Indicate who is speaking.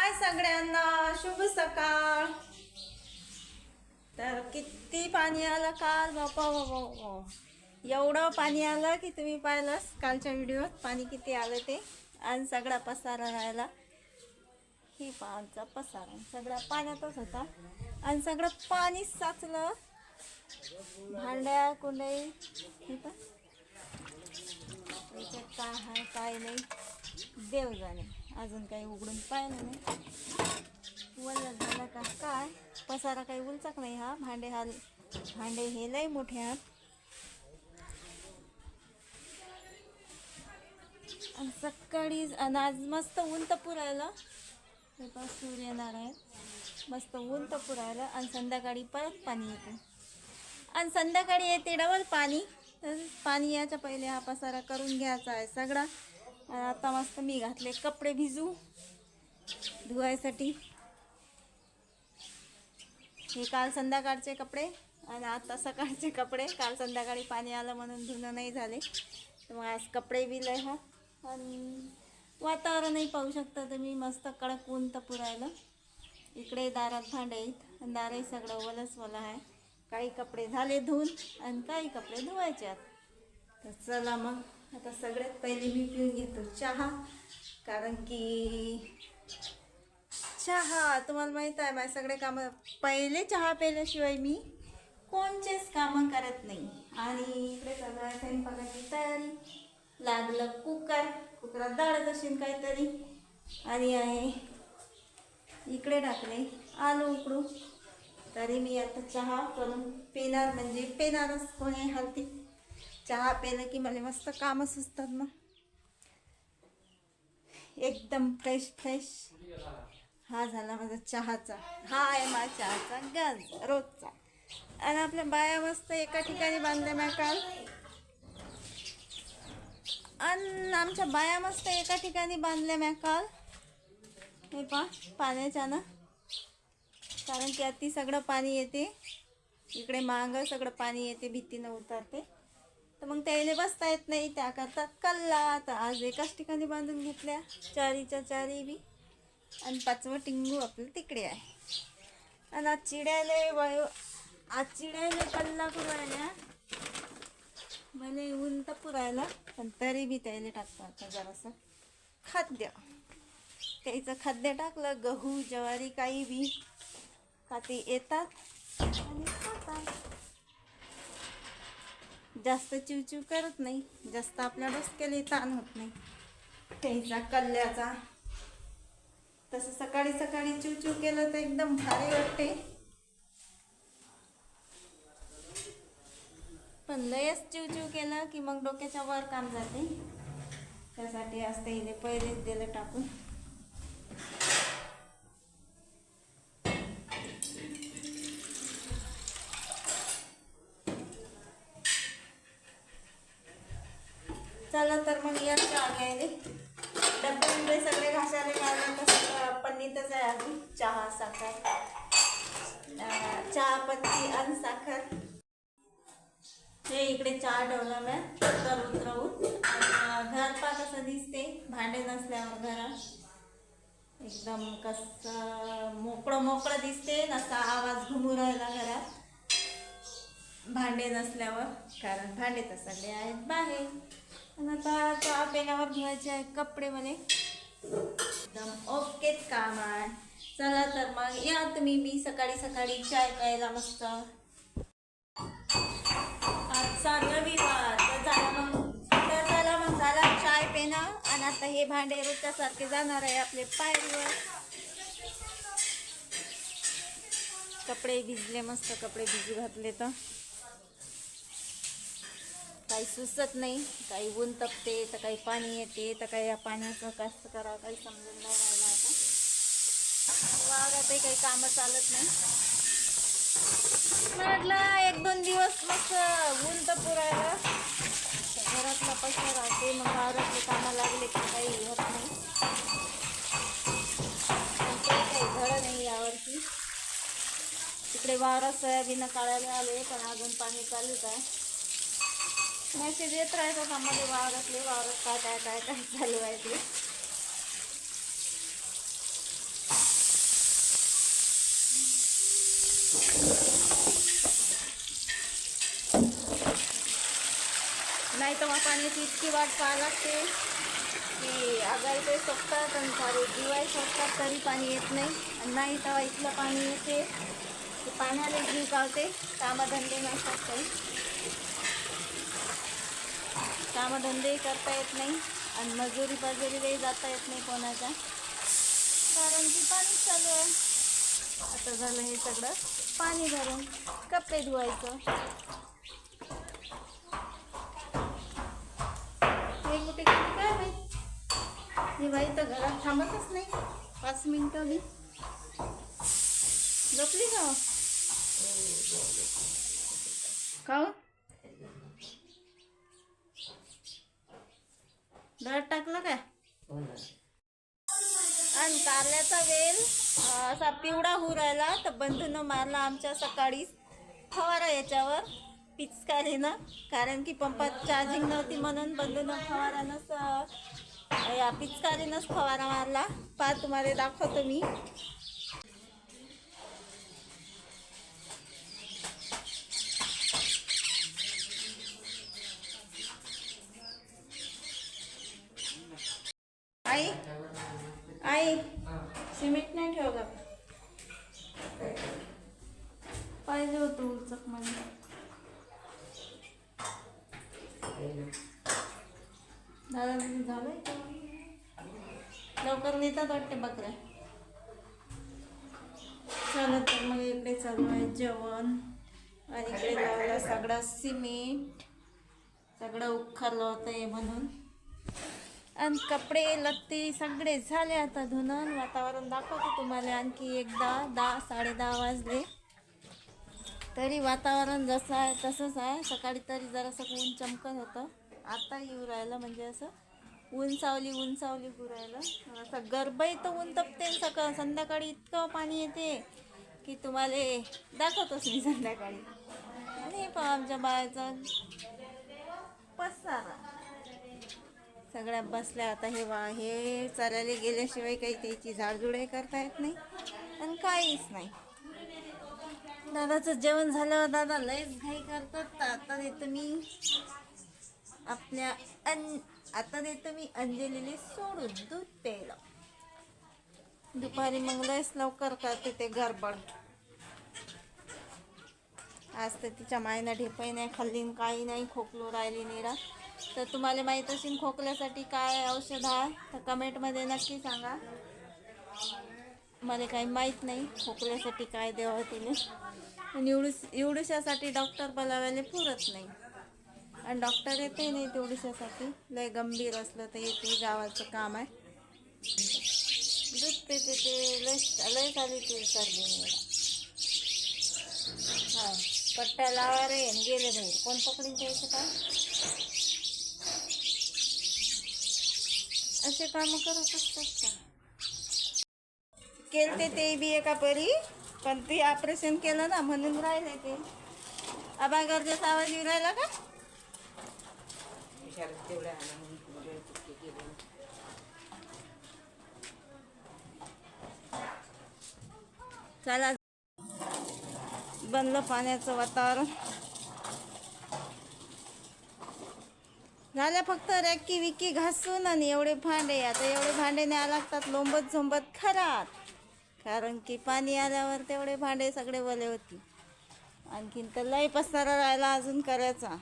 Speaker 1: हाय सगळ्यांना शुभ सकाळ. तर किती पाणी आलं काल? बापा बाबा एवढं पाणी आलं की तुम्ही पाहिलंच कालच्या व्हिडिओत पाणी किती आलं ते आणि सगळा पसारा राहिला. ही पाण्याचा पसारा. सगळा पाण्यातच होता. आणि सगळं पाणी साचलं. भांड्या कुंडई हे पण काय आहे काय नाही. देव जाणे. अजून काही उघडून पाहिलं नाही. वल्ल झाला का? काय? पसारा काही उलचाक नाही हा. भांडे हा भांडे हे लय मोठे आहात. आणि सकाळी आणि आज मस्त ऊन तर पुरायला. हे पण सूर्यनारायण मस्त ऊन तर पुरायला आणि संध्याकाळी परत पाणी येते. आणि संध्याकाळी येते डबल पाणी. तर पाणी याच्या पहिले हा पसारा करून घ्यायचा आहे सगळा. आता मस्त मी घातले कपडे भिजू धुवायसाठी. हे काल संध्याकाळचे कपडे आणि आता सकाळचे कपडे. काल संध्याकाळी पाणी आलं म्हणून धुणं नाही झाले. तर मग आज कपडे बी लय हा. आणि वातावरणही पाहू शकता तुम्ही मस्त कडक ऊन तर पुरायला. इकडे दारात भांडे आहेत. आणि दारही सगळं वलस वला आहे. काही कपडे झाले धुवून आणि काही कपडे धुवायचे आहेत. तर चला मग. आता सगळ्यात पहिले मी पिऊन घेतो चहा कारण की चहा तुम्हाला माहीत आहे माझे सगळे कामं पहिले चहा प्यायल्याशिवाय मी कोणचेच कामं करत नाही. आणि इकडे सगळ्या स्वयंपाकाची तयारी लागलं कुकर कुकरात डाळत असेल काहीतरी. आणि आहे इकडे टाकले आलू उकडू. तरी मी आता चहा करून पिणार म्हणजे पिणारच कोणी हलती. चहा पेलं की मला मस्त कामं सुचतात ना एकदम फ्रेश फ्रेश हा झाला माझा चहाचा. हा आहे माझा चहाचा गज रोजचा. आणि आपल्या बाया मस्त एका ठिकाणी बांधल्या मी काल. आणि आमच्या बाया मस्त एका ठिकाणी बांधल्या मी काल. हे पा पाण्याच्या ना. कारण की अति सगळं पाणी येते. इकडे मांग सगळं पाणी येते भीतीनं उतरते. तर मग त्याला बसता येत नाही. त्या करतात कल्ला. तर आज एकाच ठिकाणी बांधून घेतल्या. चारीच्या चारी बी. आणि पाचवं टिंगू आपलं तिकडे आहे. आणि आज चिड्याले वायू आज चिड्याले कल्ला पुरायला. मला ऊन तर पुरायला पण तरी बी त्याला टाकतो आता जरासं खाद्य. त्याचं खाद्य टाकलं गहू ज्वारी काही बी. का ते येतात आणि खातात. जास्त चिवचिव करत नाही जास्त आपल्या डोसक्याला ताण होत नाही. त्याचा कल्ल्याचा. तसं सकाळी सकाळी चिवचिव केलं तर एकदम भारी वाटते. पण लयच चिवचिव केलं की मग डोक्याच्या वर काम जाते. त्यासाठी असते इथे पहिलेच दिलं टाकून चला तर मग या डब्बे सगळे घासायला काढले तर पन्नीतच आहे अजून चहा साखर. चहा पत्ती आणि साखर. हे इकडे चहा ठेवला मी तर उतरवून घर पा कसं दिसते भांडे नसल्यावर घरात एकदम कसं मोकळं मोकळं दिसते नसा आवाज घुमू राहिला घरात. भांडे नसल्यावर कारण भांडे तर सगळे आहेत बाहेर. आणि आता तो पेल्यावर घ्यायचे आहेत कपडे एकदम ओकेच काम आहे चला तर मग या तुम्ही मी सकाळी सकाळी चाय प्यायला मस्त. आजचा विवाह तर झाला मग तर झाला मग झाला चाय पेणं. आणि आता हे भांडे रोजच्यासारखे जाणार आहे आपले पायरीवर. कपडे भिजले मस्त कपडे भिजू घातले तर काही सुचत नाही काही ऊन तपते तर काही पाणी येते तर काही या पाण्याचं कसं करावं काही समजून नाही राहिलं आता. वावरातही काही कामं चालत नाही. म्हटलं एक दोन दिवस मस्त ऊन तपू राहिलं. घरातला पैसा राहते मग वावरातले कामं लागले की काही होत नाही. काही घडं नाही यावरती तिकडे वावरात सोयाबीन काढायला आले पण अजून पाणी चालूच आहे. मेसेज येत राहायचा आम्हाला वावरातले वावरात काय काय काय काय चालू आहे ते. नाही तर मग पाण्याची इतकी वाट पाहा लागते की आगाई ते सोपतात आणि सारे जीवाय सोपतात तरी पाणी येत नाही. आणि नाही तेव्हा इथलं पाणी येते. की पाण्याला जीव गावते. कामधंदे नसतात काही. कामधंदेही करता येत नाही आणि मजुरी पजुरीलाही जाता येत नाही कोणाच्या. कारण की पाणीच चालू आहे. आता झालं हे सगळं. पाणी भरून कपडे धुवायचं. हे कुठे किती काय माहीत? ही बाई तर घरात थांबतच नाही. पाच मिनटं मी झोपली का? हो? का हो? दळत टाकलं काय? आणि कारल्याचा वेल असा पिवळा होऊ राहिला तर बंधूनं मारला आमच्या सकाळीच फवारा याच्यावर पिचकारीनं. कारण की पंपात चार्जिंग नव्हती म्हणून बंधूनं फवारानंच या पिचकारीनंच फवारा मारला. पा तुम्हाला दाखवतो मी आई आई सिमेंट नाही ठेव का? पाहिजे होतं उचकमध्ये दादा झालंय? लवकर नेतात वाटते बकऱ्या. चला तर मग इकडे चालू आहे जेवण. आणि इकडे लावला सगळा सिमेंट. सगळं उखरलं होतं हे म्हणून. आणि कपडे लत्ते सगळे झाले आता धुणं. वातावरण दाखवते तुम्हाला आणखी एकदा दहा साडे दहा वाजले. तरी वातावरण जसं आहे तसंच आहे. सकाळी तरी जरासं ऊन चमकत होतं. आता येऊ राहिलं म्हणजे असं ऊन सावली ऊन सावली होऊ राहिलं. असं गरबाई तर ऊन तपते सकाळ संध्याकाळी इतकं पाणी येते की तुम्हाला दाखवतोच मी संध्याकाळी. आणि पहा आमच्या बाळाचा पसारा. सगळ्या बसल्या आता हे वा हे चालायला गेल्याशिवाय काही त्याची झाडझुडही करता येत नाही आणि काहीच नाही. दादाचं जेवण झाल्यावर दादा लयच घाई करतात. तर आता देतो मी आपल्या अन आता देतो मी अंजलीले सोडून दूध प्यायला. दुपारी मग लयच लवकर करते ते गडबड. आज तर तिच्या मायनं ढेपही नाही खाल्ली काही नाही खोकलो राहिली निरा. तर तुम्हाला माहीत असेल खोकल्यासाठी काय औषध आहे तर कमेंटमध्ये नक्की सांगा. मला काही माहीत नाही खोकल्यासाठी काय द्यावं तिने. आणि एवढी एवढुशासाठी डॉक्टर बोलावायला पुरत नाही. आणि डॉक्टर येते नाही तेवढुशासाठी. लय गंभीर असलं तर येते गावाचं काम आहे. दूध ते ते लय लय चालू ते सर्दी. हां पट्ट्या लावा रे गेले बाहेर. कोण पकडून द्यायचं काय असे काम करत असतात का? केलते ते बी एका परी? पण ते ऑपरेशन केलं ना म्हणून राहिले ते. आबा गरजेचा आवाज येऊ राहिला का? चला. बनलं पाण्याचं वातावरण. झाल्या फक्त रॅकी विकी घासून आणि एवढे भांडे. आता एवढे भांडे न्याय लागतात लोंबत झोंबत खरात कारण की पाणी आल्यावर तेवढे भांडे सगळे वले होती. आणखीन तर लय पसारा राहिला अजून करायचा.